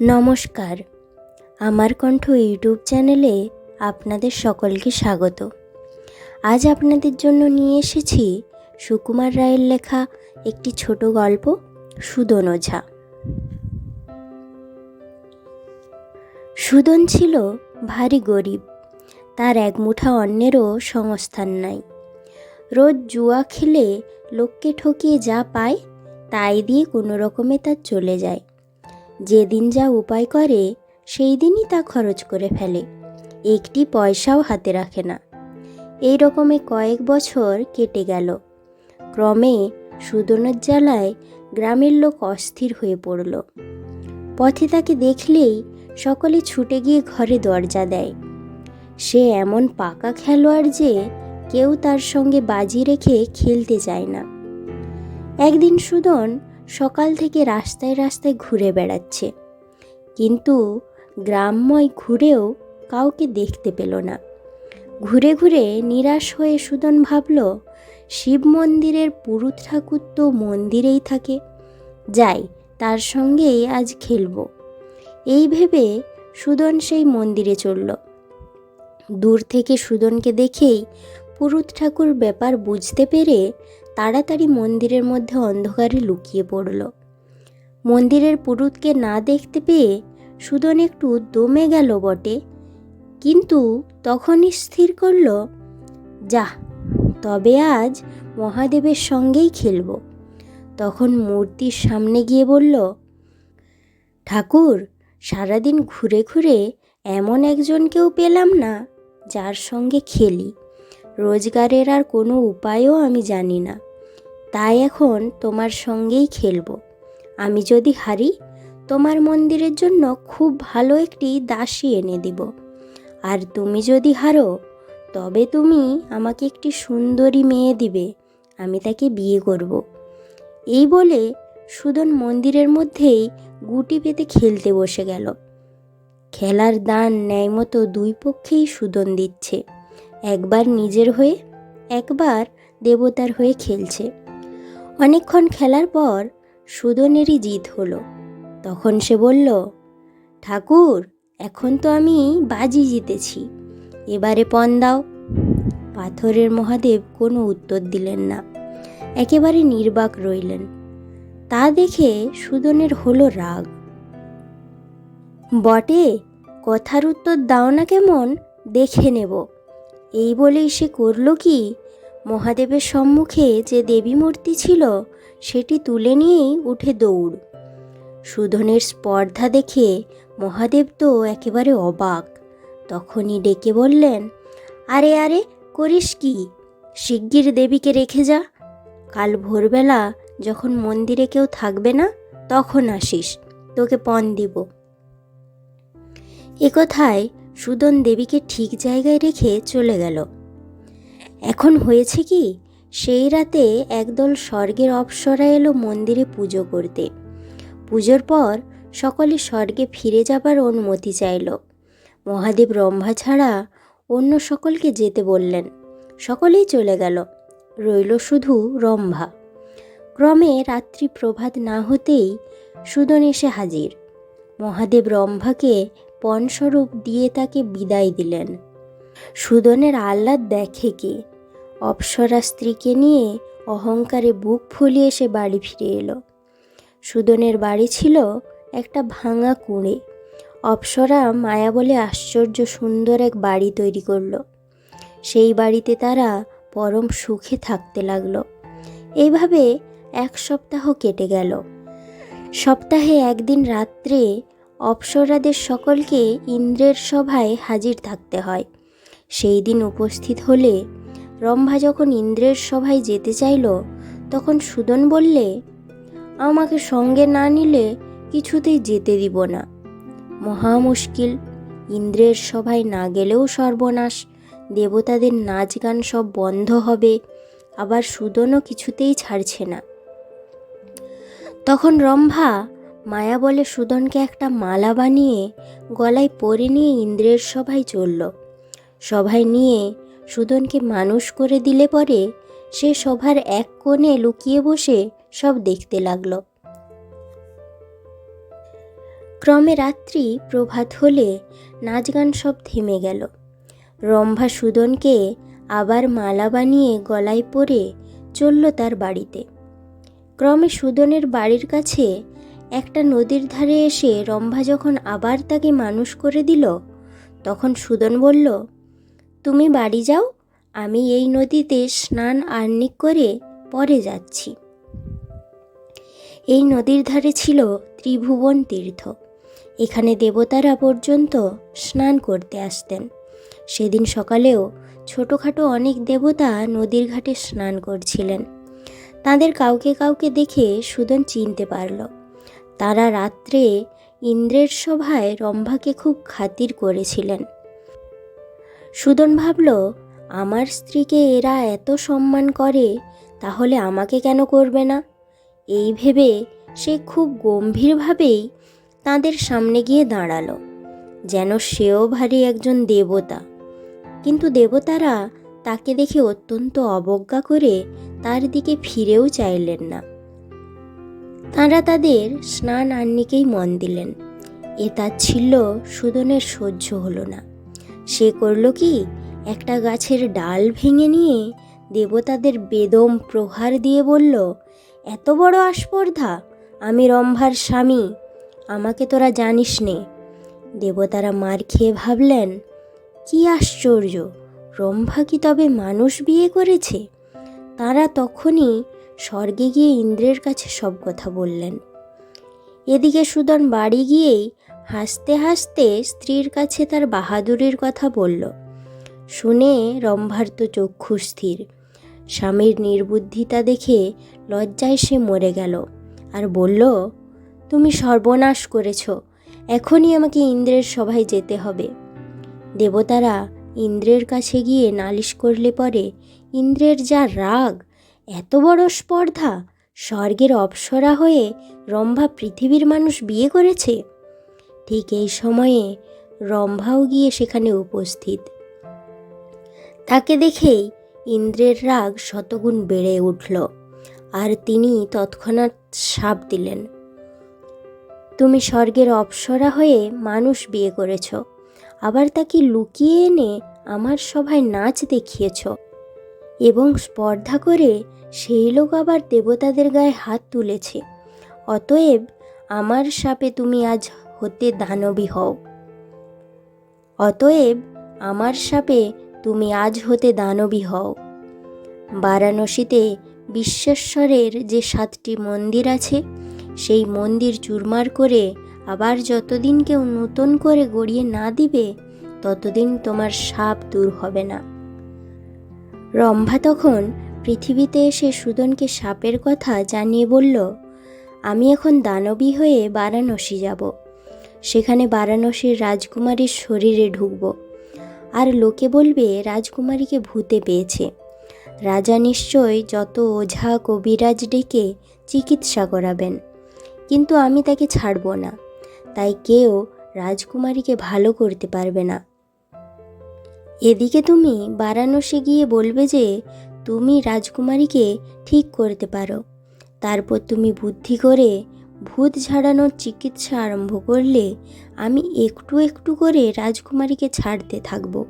নমস্কার। আমার কণ্ঠ ইউটিউব চ্যানেলে আপনাদের সকলকে স্বাগত। আজ আপনাদের জন্য নিয়ে এসেছি সুকুমার রায়ের লেখা একটি ছোট গল্প সুদন ওঝা সুদন ছিল ভারী গরিব, তার এক মুঠা অন্যেরও সংস্থান নাই। রোজ জুয়া খেলে লোককে ঠকিয়ে যা পায়, তাই দিয়ে কোনো রকমে তার চলে যায়। যেদিন যা উপায় করে সেই দিনই তা খরচ করে ফেলে। একটি পয়সাও হাতে রাখে না। এই রকমে কয়েক বছর কেটে গেল। ক্রমে সুদনের জ্বালায় গ্রামের লোক অস্থির হয়ে পড়ল। পথে তাকে দেখলেই সকলে ছুটে গিয়ে ঘরে দরজা দেয়। সে এমন পাকা খেলোয়াড় যে কেউ তার সঙ্গে বাজি রেখে খেলতে চায় না। একদিন সুদন সকাল থেকে রাস্তায় রাস্তায় ঘুরে বেড়াচ্ছে। কিন্তু গ্রামময় ঘুরেও কাউকে দেখতে পেল না। ঘুরে ঘুরে নিরাশ হয়ে সুদন ভাবল, শিব মন্দিরের পুরুত ঠাকুর তো মন্দিরেই থাকে। যাই, তার সঙ্গেই আজ খেলব। এই ভেবে সুদন সেই মন্দিরে চলল দূর থেকে সুদনকে দেখেই পুরুত ঠাকুর ব্যাপার বুঝতে পেরে তাড়াতাড়ি মন্দিরের মধ্যে অন্ধকারে লুকিয়ে পড়ল। মন্দিরের পুরুতকে না দেখতে পেয়ে সুদন একটু দমে গেল বটে। কিন্তু তখনই স্থির করল, যা, তবে আজ মহাদেবের সঙ্গেই খেলব। তখন মূর্তির সামনে গিয়ে বলল, ঠাকুর, সারাদিন ঘুরে ঘুরে এমন একজনকেও পেলাম না যার সঙ্গে খেলি। রোজগারের আর কোনো উপায়ও আমি জানি না। তাই এখন তোমার সঙ্গেই খেলব। আমি যদি হারি, তোমার মন্দিরের জন্য খুব ভালো একটি দাসী এনে দিব। আর তুমি যদি হারো, তবে তুমি আমাকে একটি সুন্দরী মেয়ে দিবে, আমি তাকে বিয়ে করব। এই বলে সুদন মন্দিরের মধ্যেই গুটি পেতে খেলতে বসে গেল। খেলার দান ন্যায় মতো দুই পক্ষেই সুদন দিচ্ছে। একবার নিজের হয়ে, একবার দেবতার হয়ে খেলছে। অনেকক্ষণ খেলার পর সুদনেরই জিত হলো। তখন সে বলল, ঠাকুর, এখন তো আমি বাজি জিতেছি। এবারে পণ দাও। পাথরের মহাদেব কোনো উত্তর দিলেন না। একেবারে নির্বাক রইলেন। তা দেখে সুদনের হলো রাগ। বটে, কথার উত্তর দাও না কেমন? দেখে নেব। এই বলেই সে করল কি? মহাদেবের সম্মুখে যে দেবী মূর্তি ছিল, সেটি তুলে নিয়েই উঠে দৌড়। সুধনের স্পর্ধা দেখে মহাদেব তো একেবারে অবাক। তখনই ডেকে বললেন, আরে আরে, করিস কি? শিগগির দেবীকে রেখে যা। কাল ভোরবেলা যখন মন্দিরে কেউ থাকবে না, তখন আসিস, তোকে পণ দিব। একথায় সুদন দেবীকে ঠিক জায়গায় রেখে চলে গেল। এখন হয়েছে কি? সেই রাতে একদল স্বর্গের অপ্সরা এলো মন্দিরে পুজো করতে। পুজোর পর সকলে স্বর্গে ফিরে যাবার অনুমতি চাইল। মহাদেব রম্ভা ছাড়া অন্য সকলকে যেতে বললেন। সকলেই চলে গেল। রইল শুধু রম্ভা। ক্রমে রাত্রি প্রভাত না হতেই সুদন এসে হাজির। মহাদেব রম্ভাকে পণস্বরূপ দিয়ে তাকে বিদায় দিলেন। সুদনের আহ্লাদ দেখে কে? অপ্সরা স্ত্রীকে নিয়ে অহংকারে বুক ফুলিয়ে সে বাড়ি ফিরে এলো। সুদনের বাড়ি ছিল একটা ভাঙা কুঁড়ে। অপ্সরা মায়া বলে আশ্চর্য সুন্দর এক বাড়ি তৈরি করল। সেই বাড়িতে তারা পরম সুখে থাকতে লাগল। এইভাবে এক সপ্তাহ কেটে গেল। সপ্তাহে একদিন রাত্রে অপ্সরাদের সকলকে ইন্দ্রের সভায় হাজির থাকতে হয়। সেই দিন উপস্থিত হলে রম্ভা যখন ইন্দ্রের সভায় যেতে চাইল, তখন সুদন বললে, আমাকে সঙ্গে না নিলে কিছুতেই যেতে দিব না। মহা মুশকিল, ইন্দ্রের সভায় না গেলেও সর্বনাশ, দেবতাদের নাচ গান সব বন্ধ হবে, আবার সুদনও কিছুতেই ছাড়ছে না। তখন রম্ভা মায়া বলে সুদনকে একটা মালা বানিয়ে গলায় পরে নিয়ে ইন্দ্রের সভায় চলল। সভায় নিয়ে সুদনকে মানুষ করে দিলে পরে সে সভার এক কোণে লুকিয়ে বসে সব দেখতে লাগল। ক্রমে রাত্রি প্রভাত হলে নাচ গান সব থেমে গেল। রম্ভা সুদনকে আবার মালা বানিয়ে গলায় পরে চলল তার বাড়িতে। ক্রমে সুদনের বাড়ির কাছে একটা নদীর ধারে এসে রম্ভা যখন আবার তাকে মানুষ করে দিল, তখন সুদন বলল তুমি বাড়ি যাও, আমি এই নদীতে স্নান আর্নিক করে পরে যাচ্ছি। এই নদীর ধারে ছিল ত্রিভুবন তীর্থ। এখানে দেবতারা পর্যন্ত স্নান করতে আসতেন। সেদিন সকালেও ছোটোখাটো অনেক দেবতা নদীর ঘাটে স্নান করছিলেন। তাদের কাউকে কাউকে দেখে সুদন চিনতে পারল। তারা রাত্রে ইন্দ্রের সভায় রম্ভাকে খুব খাতির করেছিলেন। সুদন ভাবল, আমার স্ত্রীকে এরা এত সম্মান করে, তাহলে আমাকে কেন করবে না? এই ভেবে সে খুব গম্ভীরভাবেই তাদের সামনে গিয়ে দাঁড়াল, যেন সেও ভারী একজন দেবতা। কিন্তু দেবতারা তাকে দেখে অত্যন্ত অবজ্ঞা করে তার দিকে ফিরেও চাইলেন না। তাঁরা তাদের স্নান আন্নিকেই মন দিলেন, এ তার ছিল সুদনের সহ্য হলো না। সে করল কি? একটা গাছের ডাল ভেঙে নিয়ে দেবতাদের বেদম প্রহার দিয়ে বলল, এত বড় আস্পর্ধা, আমি রম্ভার স্বামী, আমাকে তোরা জানিস নে। দেবতারা মার খেয়ে ভাবলেন, কি আশ্চর্য, রম্ভা কি তবে মানুষ বিয়ে করেছে? তারা তখনই স্বর্গে গিয়ে ইন্দ্রের কাছে সব কথা বললেন। এদিকে সুদন বাড়ি গিয়েই হাসতে হাসতে স্ত্রীর কাছে তার বাহাদুরির কথা বলল। শুনে রম্ভার তো চক্ষু স্থির। স্বামীর নির্বুদ্ধিতা দেখে লজ্জায় সে মরে গেল আর বলল, তুমি সর্বনাশ করেছ, এখনই আমাকে ইন্দ্রের সভায় যেতে হবে দেবতারা ইন্দ্রের কাছে গিয়ে নালিশ করলে পরে, ইন্দ্রের যা রাগ, এত বড় স্পর্ধা, স্বর্গের অপ্সরা হয়ে রম্ভা পৃথিবীর মানুষ বিয়ে করেছে? ঠিক এই সময়ে রম্ভাও গিয়ে সেখানে উপস্থিত। তাকে দেখেই ইন্দ্রের রাগ শতগুণ বেড়ে উঠল, আর তিনি তৎক্ষণাৎ সাপ দিলেন, তুমি স্বর্গের অপ্সরা হয়ে মানুষ বিয়ে করেছ, আবার তাকে লুকিয়ে এনে আমার সভায় নাচ দেখিয়েছ, এবং স্পর্ধা করে সেই লোক আবার দেবতাদের গায়ে হাত তুলেছে, অতএব আমার সাপে তুমি আজ হতে দানবী হও। অতএব আমার সাপে তুমি আজ হতে দানবী হও। বারাণসীতে বিশ্বেশ্বরের যে সাতটি মন্দির আছে, সেই মন্দির চুরমার করে আবার যতদিন কেউ নূতন করে গড়িয়ে না দিবে, ততদিন তোমার সাপ দূর হবে না। রম্ভা তখন পৃথিবীতে এসে সুদনকে সাপের কথা জানিয়ে বলল, আমি এখন দানবী হয়ে বারাণসী যাব। সেখানে বারাণসীর রাজকুমারীর শরীরে ঢুকব। আর লোকে বলবে, রাজকুমারীকে ভূতে পেয়েছে। রাজা নিশ্চয় যত ওঝা কবিরাজ ডেকে চিকিৎসা করাবেন। কিন্তু আমি তাকে ছাড়ব না। তাই কেউ রাজকুমারীকে ভালো করতে পারবে না। এদিকে তুমি বারাণসী গিয়ে বলবে যে, তুমি রাজকুমারীকে ঠিক করতে পারো। তারপর তুমি বুদ্ধি করে ভূত ঝাড়ানোর চিকিৎসা আরম্ভ করলে আমি একটু একটু করে রাজকুমারীকে ছাড়তে থাকব।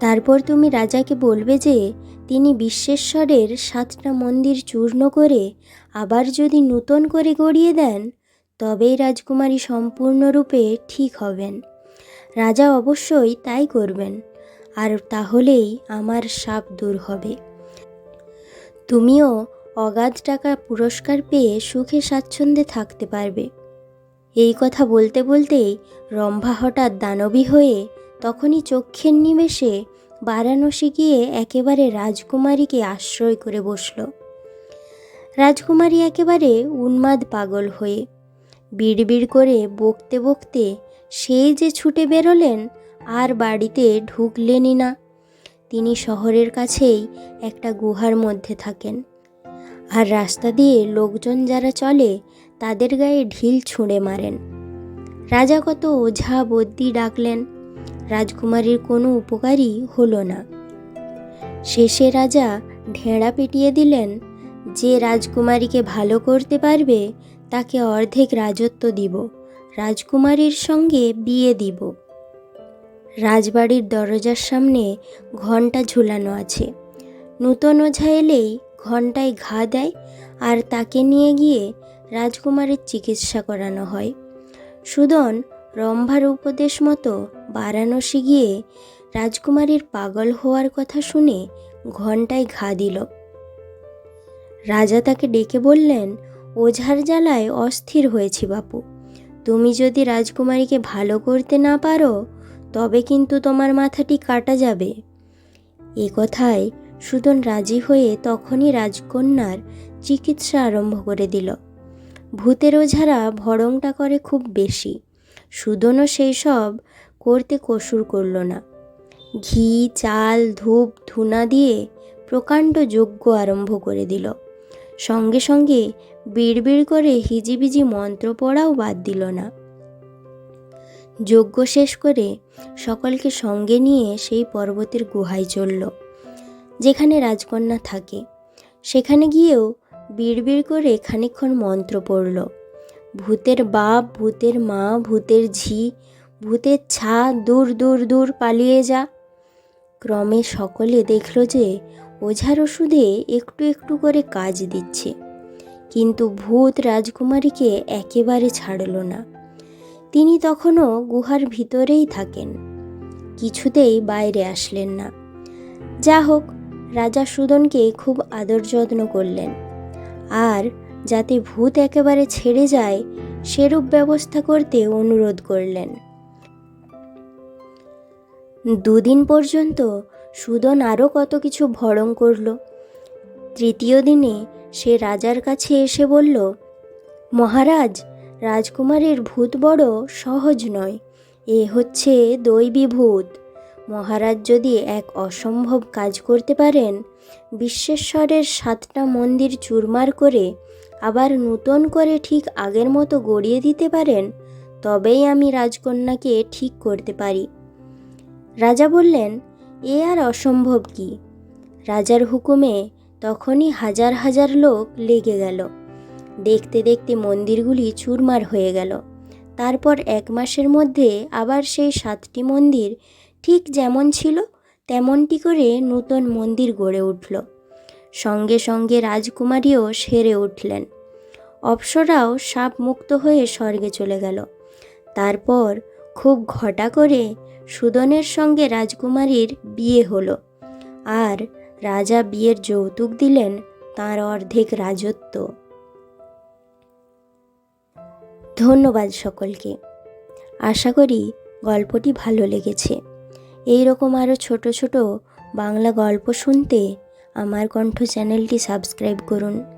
তারপর তুমি রাজাকে বলবে যে, তিনি বিশ্বেশ্বরের সাতটা মন্দির চূর্ণ করে আবার যদি নূতন করে গড়িয়ে দেন, তবেই রাজকুমারী সম্পূর্ণরূপে ঠিক হবেন। রাজা অবশ্যই তাই করবেন, আর তাহলেই আমার সাপ দূর হবে। তুমিও অগাধ টাকা পুরস্কার পেয়ে সুখে স্বাচ্ছন্দ্যে থাকতে পারবে। এই কথা বলতে বলতেই রম্ভা হঠাৎ দানবী হয়ে তখনই চক্ষের নিমেষে বারাণসী গিয়ে একেবারে রাজকুমারীকে আশ্রয় করে বসল। রাজকুমারী একেবারে উন্মাদ পাগল হয়ে বিড়বিড় করে বকতে বকতে সেই যে ছুটে বেরোলেন আর বাড়িতে ঢুকলেনই না। তিনি শহরের কাছেই একটা গুহার মধ্যে থাকেন। আর রাস্তা দিয়ে লোকজন যারা চলে, তাদের গায়ে ঢিল ছুঁড়ে মারেন। রাজা কত ওঝা বদ্যি ডাকলেন, রাজকুমারীর কোনো উপকারই হলো না। শেষে রাজা ঢেঁড়া পিটিয়ে দিলেন, যে রাজকুমারীকে ভালো করতে পারবে, তাকে অর্ধেক রাজত্ব দিব, রাজকুমারীর সঙ্গে বিয়ে দিব। রাজবাড়ির দরজার সামনে ঘণ্টা ঝুলানো আছে। নূতন ওঝা এলেই ঘণ্টায় ঘা দেয় আর তাকে নিয়ে গিয়ে রাজকুমারের চিকিৎসা করানো হয়। সুদন রম্ভার উপদেশ মতো বারাণসী গিয়ে রাজকুমারীর পাগল হওয়ার কথা শুনে ঘণ্টায় ঘা দিল। রাজা তাকে ডেকে বললেন, ওঝার জ্বালায় অস্থির হয়েছি বাপু। তুমি যদি রাজকুমারীকে ভালো করতে না পারো, তবে কিন্তু তোমার মাথাটি কাটা যাবে। এ কথায় সুদন রাজি হয়ে তখনই রাজকন্যার চিকিৎসা আরম্ভ করে দিল। ভূতের ওঝারা ভরংটা করে খুব বেশি। সুদনও সেই সব করতে কসুর করল না। ঘি, চাল, ধূপ, ধুনা দিয়ে প্রকাণ্ড যজ্ঞ আরম্ভ করে দিল। সঙ্গে সঙ্গে বিড়বিড় করে হিজিবিজি মন্ত্র পড়াও বাদ দিল না। যজ্ঞ শেষ করে সকলকে সঙ্গে নিয়ে সেই পর্বতের গুহায় চলল। যেখানে রাজকন্যা থাকে। সেখানে গিয়েও বিড়বিড় করে খানিকক্ষণ মন্ত্র পড়ল। ভূতের বাপ, ভূতের মা, ভূতের ঝি, ভূতের ছা, দূর দূর দূর পালিয়ে যা। ক্রমে সকলে দেখল যে ওঝার ওষুধে একটু একটু করে কাজ দিচ্ছে। কিন্তু ভূত রাজকুমারীকে একেবারে ছাড়ল না। তিনি তখনও গুহার ভিতরেই থাকেন। কিছুতেই বাইরে আসলেন না। যা হোক রাজা সুদনকে খুব আদর যত্ন করলেন। আর যাতে ভূত একেবারে ছেড়ে যায়, সেরূপ ব্যবস্থা করতে অনুরোধ করলেন। দুদিন পর্যন্ত সুদন আরও কত কিছু ভরং করল। তৃতীয় দিনে সে রাজার কাছে এসে বলল, মহারাজ, রাজকুমারীর ভূত বড় সহজ নয়। এ হচ্ছে দৈবী ভূত। মহারাজ যদি এক অসম্ভব কাজ করতে পারেন, বিশ্বেশ্বরের সাতটা মন্দির চুরমার করে আবার নূতন করে ঠিক আগের মতো গড়িয়ে দিতে পারেন, তবেই আমি রাজকন্যাকে ঠিক করতে পারি। রাজা বললেন, এ আর অসম্ভব কি? রাজার হুকুমে তখনই হাজার হাজার লোক লেগে গেল। দেখতে দেখতে মন্দিরগুলি চুরমার হয়ে গেল। তারপর এক মাসের মধ্যে আবার সেই সাতটি মন্দির ঠিক যেমন ছিল, তেমনটি করে নূতন মন্দির গড়ে উঠল। সঙ্গে সঙ্গে রাজকুমারীও সেরে উঠলেন। অপ্সরাও সাপ মুক্ত হয়ে স্বর্গে চলে গেল। তারপর খুব ঘটা করে সুদনের সঙ্গে রাজকুমারীর বিয়ে হলো। আর রাজা বিয়ের যৌতুক দিলেন তার অর্ধেক রাজত্ব। ধন্যবাদ সকলকে। আশা করি গল্পটি ভালো লেগেছে। এই রকম আরও ছোট ছোট বাংলা গল্প শুনতে আমার কণ্ঠ চ্যানেলটি সাবস্ক্রাইব করুন।